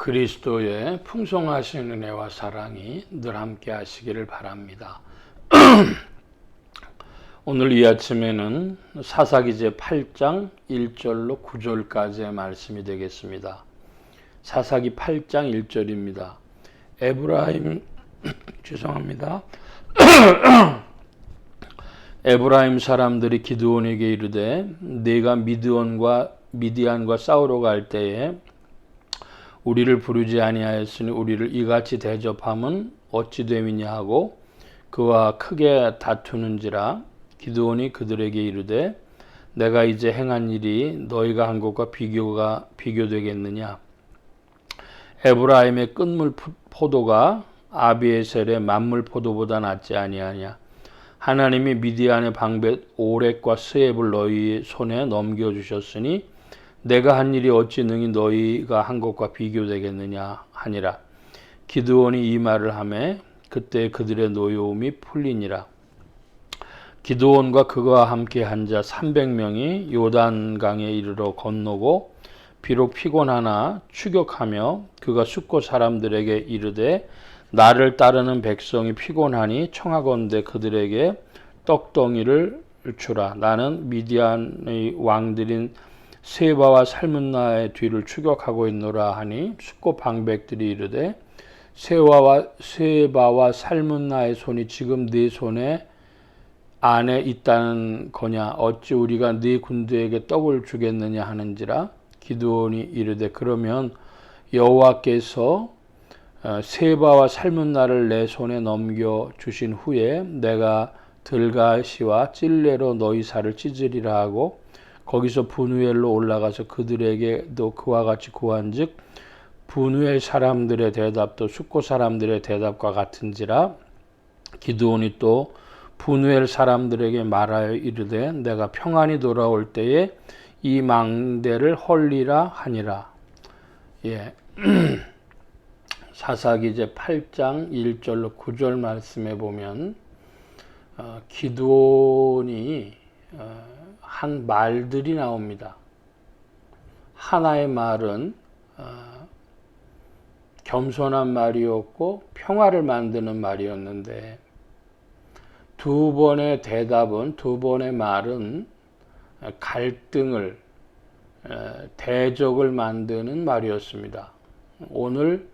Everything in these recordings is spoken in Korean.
그리스도의 풍성하신 은혜와 사랑이 늘 함께 하시기를 바랍니다. 오늘 이 아침에는 사사기 제 8장 1절로 9절까지의 말씀이 되겠습니다. 사사기 8장 1절입니다. 에브라임 죄송합니다. 에브라임 사람들이 기드온에게 이르되 네가 미드온과 미디안과 싸우러 갈 때에 우리를 부르지 아니하였으니 우리를 이같이 대접함은 어찌 됨이냐 하고 그와 크게 다투는지라 기드온이 그들에게 이르되 내가 이제 행한 일이 너희가 한 것과 비교가 비교되겠느냐? 에브라임의 끝물 포도가 아비에셀의 만물 포도보다 낫지 아니하냐? 하나님이 미디안의 방벳 오렉과 스앱을 너희 손에 넘겨 주셨으니 내가 한 일이 어찌 능히 너희가 한 것과 비교되겠느냐 하니라. 기드온이 이 말을 하매 그때 그들의 노여움이 풀리니라. 기드온과 그가 함께 한 자 300명이 요단강에 이르러 건너고 비록 피곤하나 추격하며 그가 숙고 사람들에게 이르되 나를 따르는 백성이 피곤하니 청하건대 그들에게 떡덩이를 주라 나는 미디안의 왕들인 세바와 살문나의 뒤를 추격하고 있노라 하니 숙고 방백들이 이르되 세바와 세바와 살문나의 손이 지금 네 손에 안에 있다는 거냐? 어찌 우리가 네 군대에게 떡을 주겠느냐 하는지라? 기드온이 이르되 그러면 여호와께서 어, 세바와 살문나를 내 손에 넘겨 주신 후에 내가 들가시와 찔레로 너희 살을 찢으리라 하고 거기서 분우엘로 올라가서 그들에게도 그와 같이 구한즉 분우엘 사람들의 대답도 숙고 사람들의 대답과 같은지라 기드온이 또 분우엘 사람들에게 말하여 이르되 내가 평안히 돌아올 때에 이 망대를 헐리라 하니라. 예. 사사기 제 8장 1절로 9절 말씀에 보면 어, 기드온이 어, 한 말들이 나옵니다. 하나의 말은 어, 겸손한 말이었고 평화를 만드는 말이었는데 두 번의 대답은 두 번의 말은 갈등을 어, 대적을 만드는 말이었습니다. 오늘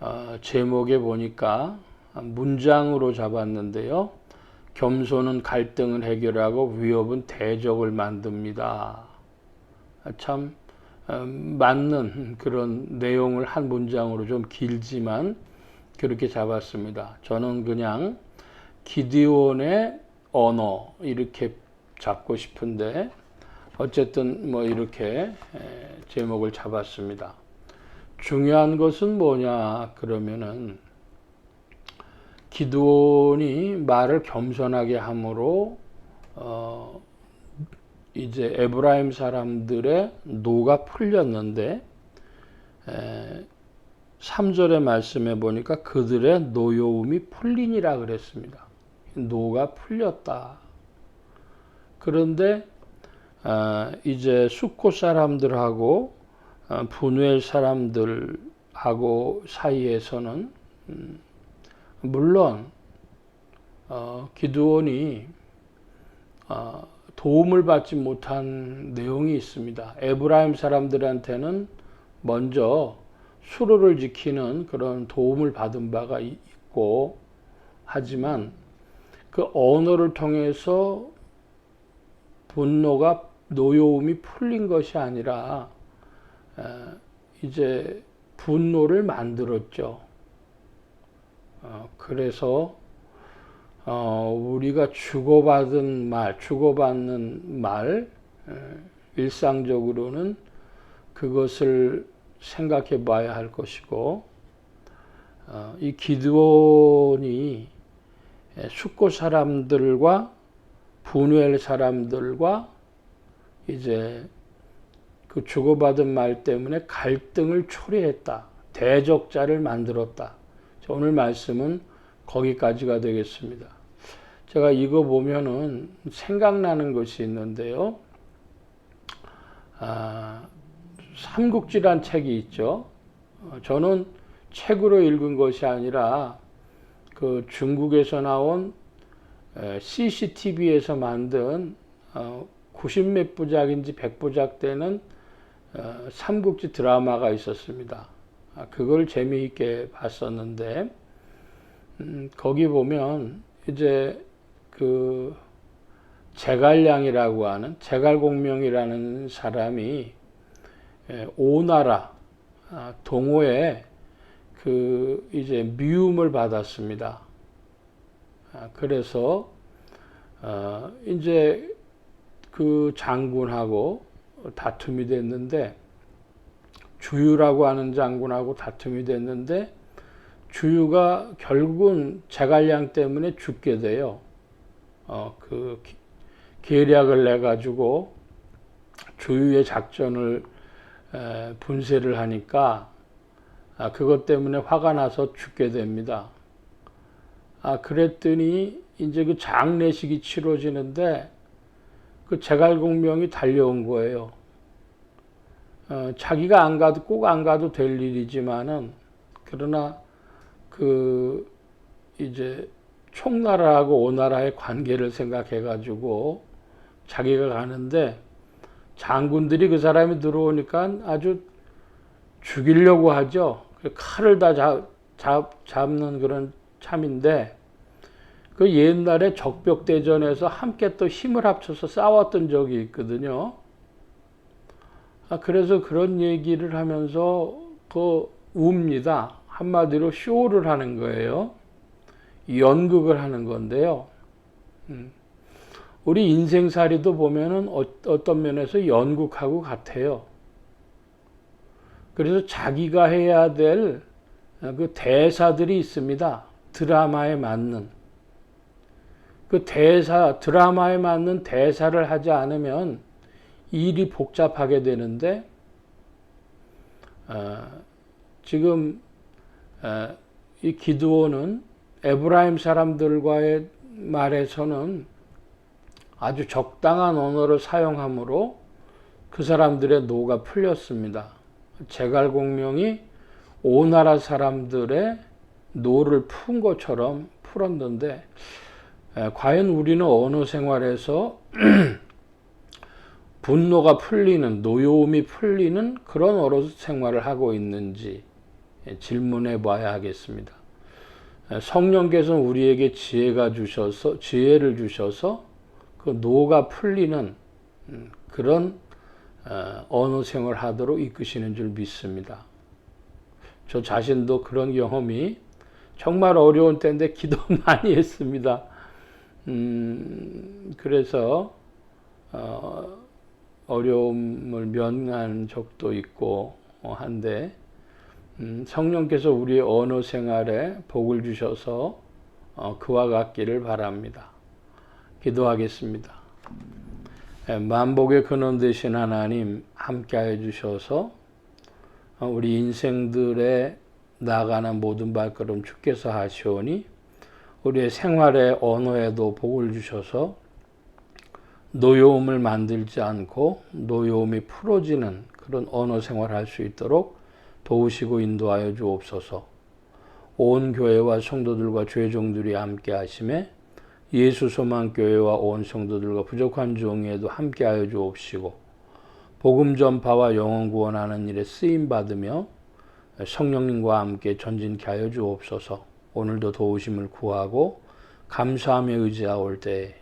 어, 제목에 보니까 문장으로 잡았는데요. 겸손은 갈등을 해결하고 위협은 대적을 만듭니다. 참 어, 맞는 그런 내용을 한 문장으로 좀 길지만 그렇게 잡았습니다. 저는 그냥 기디온의 언어 이렇게 잡고 싶은데 어쨌든 뭐 이렇게 제목을 잡았습니다. 중요한 것은 뭐냐 그러면은 기드온이 말을 겸손하게 함으로 어 이제 에브라임 사람들의 노가 풀렸는데 에 3절의 말씀에 보니까 그들의 노여움이 풀리니라 그랬습니다. 노가 풀렸다. 그런데 어 이제 숙고 사람들하고 어 분우엘 사람들하고 사이에서는 음 물론 어, 기드온이 어, 도움을 받지 못한 내용이 있습니다. 에브라임 사람들한테는 먼저 수로를 지키는 그런 도움을 받은 바가 있고 하지만 그 언어를 통해서 분노가 노여움이 풀린 것이 아니라 이제 분노를 만들었죠. 어, 그래서 어, 우리가 주고받은 말, 주고받는 말, 에, 일상적으로는 그것을 생각해 봐야 할 것이고, 어, 이 기드온이 숙고 사람들과 분우엘 사람들과 이제 그 주고받은 말 때문에 갈등을 초래했다. 대적자를 만들었다. 오늘 말씀은 거기까지가 되겠습니다. 제가 이거 보면은 생각나는 것이 있는데요. 아, 삼국지란 책이 있죠. 어, 저는 책으로 읽은 것이 아니라 그 중국에서 나온 CCTV에서 만든 90몇 부작인지 100부작 되는 어, 삼국지 드라마가 있었습니다. 아, 그걸 재미있게 봤었는데 음, 거기 보면 이제 그 제갈량이라고 하는 제갈공명이라는 사람이 오나라 아, 동호에 그 이제 미움을 받았습니다. 아, 그래서 어 이제 그 장군하고 다툼이 됐는데 주유라고 하는 장군하고 다툼이 됐는데 주유가 결국은 제갈량 때문에 죽게 돼요. 어, 그 계략을 내 가지고 주유의 작전을 에, 분쇄를 하니까 아, 그것 때문에 화가 나서 죽게 됩니다. 아, 그랬더니 이제 그 장례식이 치러지는데 그 제갈공명이 달려온 거예요. 어, 자기가 안 가도 꼭 안 가도 될 일이지만은 그러나 그 이제 총나라하고 오나라의 관계를 생각해 가지고 자기가 가는데 장군들이 그 사람이 들어오니까 아주 죽이려고 하죠. 그 칼을 다 잡, 잡, 잡는 그런 참인데 그 옛날에 적벽대전에서 함께 또 힘을 합쳐서 싸웠던 적이 있거든요. 아, 그래서 그런 얘기를 하면서 그 웁니다. 한마디로 쇼를 하는 거예요. 연극을 하는 건데요. 음. 우리 인생살이도 보면은 어, 어떤 면에서 연극하고 같아요. 그래서 자기가 해야 될 그 대사들이 있습니다. 드라마에 맞는. 그 대사, 드라마에 맞는 대사를 하지 않으면 일이 복잡하게 되는데, 어, 지금, 어, 이 기드온은 에브라임 사람들과의 말에서는 아주 적당한 언어를 사용함으로 그 사람들의 노가 풀렸습니다. 제갈공명이 오나라 사람들의 노를 푼 것처럼 풀었는데 과연 우리는 언어 생활에서 분노가 풀리는 노여움이 풀리는 그런 언어 생활을 하고 있는지 질문해 봐야 하겠습니다. 성령께서 우리에게 지혜가 주셔서 지혜를 주셔서 그 노가 풀리는 음, 그런 어, 언어 생활 하도록 이끄시는 줄 믿습니다. 저 자신도 그런 경험이 정말 어려운 때인데 기도 많이 했습니다. 음, 그래서 어, 어려움을 면한 적도 있고 한데 음, 성령께서 우리의 언어 생활에 복을 주셔서 어, 그와 같기를 바랍니다. 기도하겠습니다. 예, 만복의 근원 되신 하나님 함께해 주셔서 어, 우리 인생들의 나가는 모든 발걸음 주께서 하시오니 우리의 생활의 언어에도 복을 주셔서 노여움을 만들지 않고 노여움이 풀어지는 그런 언어 생활을 할수 있도록 도우시고 인도하여 주옵소서. 온 교회와 성도들과 죄종들이 함께 하심에 예수 소망 교회와 온 성도들과 부족한 종에도 함께하여 주옵시고 복음 전파와 영혼 구원하는 일에 쓰임 받으며 성령님과 함께 전진케 하여 주옵소서. 오늘도 도우심을 구하고 감사하며 의지하올 때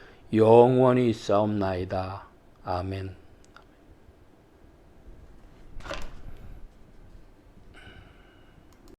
영원히 있사옵나이다. 아멘